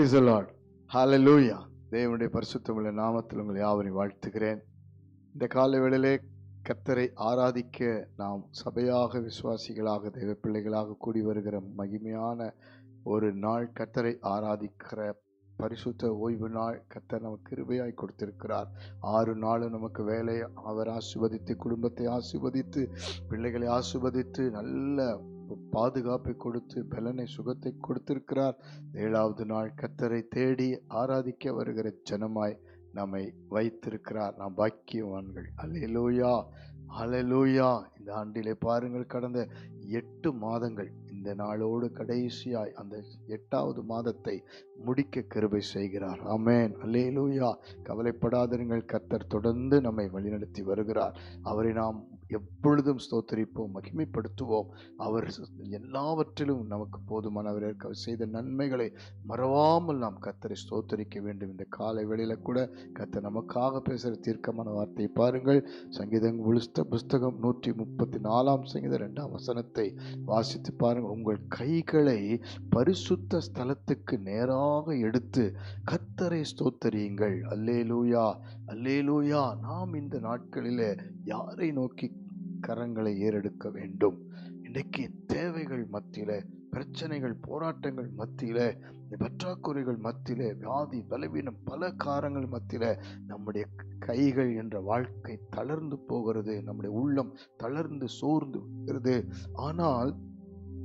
Price Lord லூயா தேவனுடைய பரிசுத்தமிழ நாமத்தில் உங்களை யாவரையும் வாழ்த்துகிறேன். இந்த காலை வேளையிலே கத்தரை ஆராதிக்க நாம் சபையாக விசுவாசிகளாக தெய்வ பிள்ளைகளாக கூடி வருகிற மகிமையான ஒரு நாள் கத்தரை ஆராதிக்கிற பரிசுத்த ஓய்வு நாள் கத்தர் நமக்கு கிருபையாய் கொடுத்திருக்கிறார். ஆறு நாளும் நமக்கு வேலையை அவர் ஆசிர்வதித்து குடும்பத்தை ஆசிர்வதித்து பிள்ளைகளை ஆசிர்வதித்து நல்ல பாதுகாப்பை கொடுத்து பலனை சுகத்தை கொடுத்திருக்கிறார். ஏழாவது நாள் கத்தரை தேடி ஆராதிக்க வருகிற ஜனமாய் நம்மை வைத்திருக்கிறார். நாம் பாக்கியவான்கள். அலையலூயா அல்லேலூயா. இந்த ஆண்டிலே பாருங்கள் கடந்த எட்டு மாதங்கள் இந்த நாளோடு கடைசியாய் அந்த எட்டாவது மாதத்தை முடிக்க கிருபை செய்கிறார். அமேன் அல்லேலூயா. கவலைப்படாதிருங்கள் கர்த்தர் தொடர்ந்து நம்மை வழிநடத்தி வருகிறார். அவரை நாம் எப்பொழுதும் ஸ்தோத்தரிப்போம் மகிமைப்படுத்துவோம். அவர் எல்லாவற்றிலும் நமக்கு போதுமானவர் இருக்க செய்த நன்மைகளை மறவாமல் நாம் கத்தரை ஸ்தோத்தரிக்க வேண்டும். இந்த காலை வேளையில் கூட கத்தர் நமக்காக பேசுகிற தீர்க்கமான வார்த்தையை பாருங்கள். சங்கீதம் உளுத்த புஸ்தகம் நூற்றி முப்பத்தி நாலாம் சங்கீதம் ரெண்டாம் வசனத்தை வாசித்து பாருங்கள். உங்கள் கைகளை பரிசுத்த ஸ்தலத்துக்கு நேராக எடுத்து கத்தரை ஸ்தோத்தரியுங்கள். அல்லேலூயா அல்லேலூயா. நாம் இந்த நாட்களிலே யாரை நோக்கி கரங்களை ஏறெடுக்க வேண்டும். இன்றைக்கு தேவைகள் மத்தியில பிரச்சனைகள் போராட்டங்கள் மத்தியில பற்றாக்குறைகள் மத்தியில் வியாதி பலவீனம் பல காரங்கள் மத்தியில நம்முடைய கைகள் என்ற வாழ்க்கை தளர்ந்து போகிறது நம்முடைய உள்ளம் தளர்ந்து சோர்ந்து இருக்கிறது ஆனால்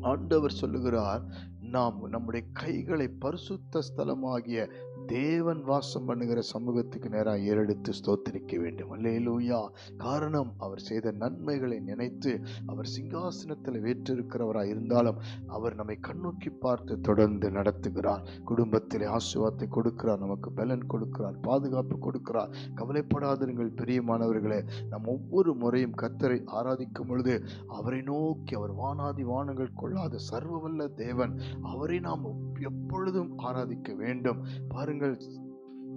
ஆண்டவர் சொல்லுகிறார் நாம் நம்முடைய கைகளை பரிசுத்த ஸ்தலமாகிய தேவன் வாசம் பண்ணுகிற சமூகத்துக்கு நேராக ஏறெடுத்து ஸ்தோத்தரிக்க வேண்டும். அல்லேலூயா. காரணம் அவர் செய்த நன்மைகளை நினைத்து அவர் சிங்காசனத்தில் வேற்றிருக்கிறவராக இருந்தாலும் அவர் நம்மை கண்ணோக்கி பார்த்து தொடர்ந்து நடத்துகிறார். குடும்பத்தில் ஆசுவாத்தை கொடுக்கிறார் நமக்கு பலன் கொடுக்கிறார் பாதுகாப்பு கொடுக்கிறார். கவலைப்படாதிருங்கள் பிரியமானவர்களே. நாம் ஒவ்வொரு முறையும் கத்தரை ஆராதிக்கும் பொழுது அவரை நோக்கி அவர் வானாதி வானங்கள் கொள்ளாத சர்வவல்ல தேவன் அவரை நாம் எப்பொழுதும் ஆராதிக்க வேண்டும். பாருங்கள் பாருங்கள்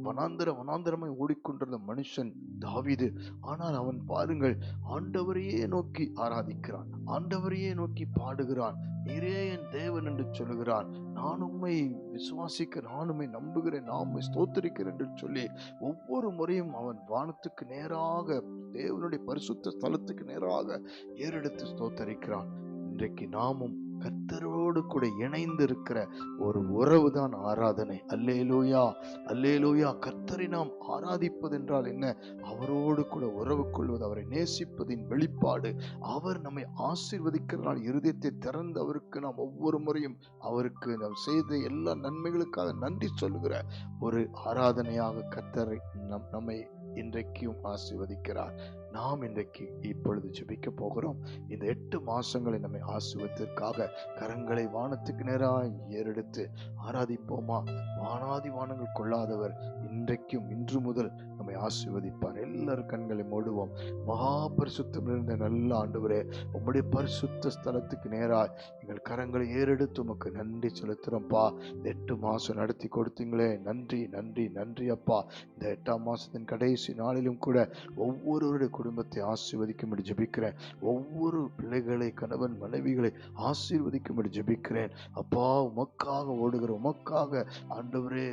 வனாந்திர வனாந்திரமாய் ஓடிக்கொண்டிருந்த மனுஷன் தாவிது ஆனால் அவன் பாருங்கள் ஆண்டவரையே நோக்கி ஆராதிக்கிறான் ஆண்டவரையே நோக்கி பாடுகிறான் நீரே என் தேவன் என்று சொல்லுகிறான். நான் உண்மை விசுவாசிக்க நான் உண்மை நம்புகிறேன் நான் உண்மை ஸ்தோத்திரிக்கிறேன் என்று சொல்லி ஒவ்வொரு முறையும் அவன் வானத்துக்கு நேராக தேவனுடைய பரிசுத்த ஸ்தலத்துக்கு நேராக ஏறெடுத்து ஸ்தோத்தரிக்கிறான். இன்றைக்கு நாமும் கர்த்தரோடு கூட இணைந்து இருக்கிற ஒரு உறவு தான் ஆராதனை. அல்லேலூயா அல்லேலூயா. கர்த்தரை நாம் ஆராதிப்பது என்றால் என்ன? அவரோடு கூட உறவு கொள்வது அவரை நேசிப்பதின் வெளிப்பாடு. அவர் நம்மை ஆசீர்வதிக்கிறனால் இருதயத்தை திறந்து அவருக்கு நாம் ஒவ்வொரு முறையும் அவருக்கு நாம் செய்த எல்லா நன்மைகளுக்காக நன்றி சொல்கிற ஒரு ஆராதனையாக கர்த்தரை நம் நம்மை இன்றைக்கும் ஆசீர்வதிக்கிறார். நாம் இன்றைக்கு இப்பொழுது ஜெபிக்க போகிறோம். இந்த எட்டு மாசங்களை நம்மை ஆசுவத்திற்காக கரங்களை வானத்துக்கு நேராக ஏறெடுத்து ஆராதிப்போமா? வானாதி வானங்கள் கொள்ளாதவர் இன்றைக்கும் இன்று முதல் நம்மை ஆசீர்வதிப்பார். எல்லாரும் கண்களை மூடுவோம். மகா பரிசுத்தம் இருந்த நல்ல ஆண்டவரே உம்முடைய பரிசுத்த ஸ்தலத்துக்கு நேராய் எங்கள் கரங்களை ஏறெடுத்து உமக்கு நன்றி செலுத்துறோம்ப்பா இந்த எட்டு மாசம் நடத்தி கொடுத்தீங்களே. நன்றி நன்றி நன்றி அப்பா. இந்த எட்டாம் மாசத்தின் கடைசி நாளிலும் கூட ஒவ்வொருவருடைய குடும்பத்தை ஆசீர்வதிக்கும்படி ஜபிக்கிறேன். ஒவ்வொரு பிள்ளைகளை கணவன் மனைவிகளை ஆசீர்வதிக்கும்படி ஜபிக்கிறேன். அப்பா உமக்காக ஓடுகிற உமக்காக ஆண்டவரே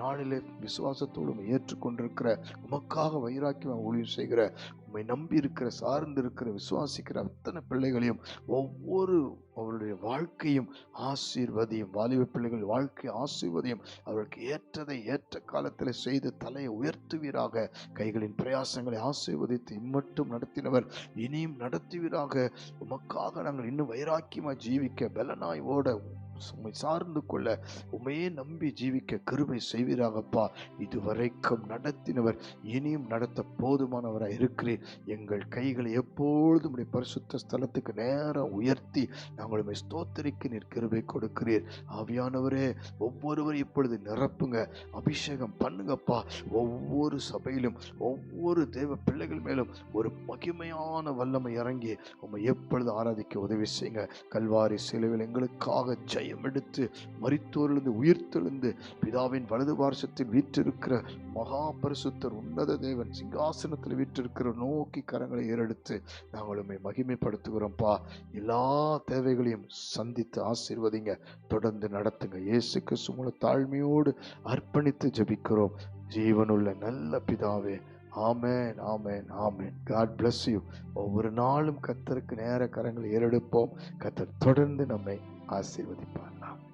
நாளிலே விசுவாசத்தோடும் ஏற்றுக்கொண்டிருக்கிற உமக்காக வைராக்கியம் ஊழியம் செய்கிற உம்மை நம்பி இருக்கிற சார்ந்து இருக்கிற விசுவாசிக்கிற அத்தனை பிள்ளைகளையும் ஒவ்வொரு அவருடைய வாழ்க்கையும் ஆசீர்வதியும் வாலிப பிள்ளைகள் வாழ்க்கை ஆசீர்வதியும் அவர்களுக்கு ஏற்றதை ஏற்ற காலத்தில் செய்து தலையை உயர்த்துவீராக. கைகளின் பிரயாசங்களை ஆசீர்வதித்து இம்மட்டும் நடத்தினவர் இனியும் நடத்துவீராக. உமக்காக நாங்கள் இன்னும் வைராக்கியமாக ஜீவிக்க பலனாய் ஓட உம்மை சார்ந்து கொள்ள உண்மையே நம்பி ஜீவிக்க கிருபை செய்வீராகப்பா. இதுவரைக்கும் நடத்தினவர் இனியும் நடத்த போதுமானவராக இருக்கிறேன் எங்கள் கைகளை எப்பொழுதும் உடைய பரிசுத்த ஸ்தலத்துக்கு நேரம் உயர்த்தி நாங்கள் உண்மை ஸ்தோத்தரிக்க நீர் கிருபை கொடுக்கிறீர். ஆவியானவரே ஒவ்வொருவரும் இப்பொழுது நிரப்புங்க அபிஷேகம் பண்ணுங்கப்பா. ஒவ்வொரு சபையிலும் ஒவ்வொரு தேவ பிள்ளைகள் மேலும் ஒரு மகிமையான வல்லமை இறங்கி உம்மை எப்பொழுது ஆராதிக்க உதவி செய்யுங்க. கல்வாரி சிலுவில் எங்களுக்காக ஜெய ஜெயம் எடுத்து மறித்தோரிலிருந்து உயிர்த்தெழுந்து பிதாவின் வலது பார்சத்தில் வீற்றிருக்கிற மகா பரிசுத்தர் உன்னத தேவன் சிங்காசனத்தில் வீற்றிருக்கிற நோக்கி கரங்களை ஏறெடுத்து நாங்கள் உண்மை மகிமைப்படுத்துகிறோம்ப்பா எல்லா தேவைகளையும் சந்தித்து ஆசீர்வதிங்க. தொடர்ந்து நடத்துங்க. இயேசு கிறிஸ்து மூல தாழ்மையோடு அர்ப்பணித்து ஜபிக்கிறோம். ஜீவனுள்ள நல்ல பிதாவே ஆமேன் ஆமேன் ஆமேன். காட் பிளஸ் யூ ஒவ்வொரு நாளும் கத்தருக்கு நேர கரங்களை ஏறெடுப்போம். கத்தர் தொடர்ந்து நம்மை ஆசீர்வதிப்பார். ஆமென்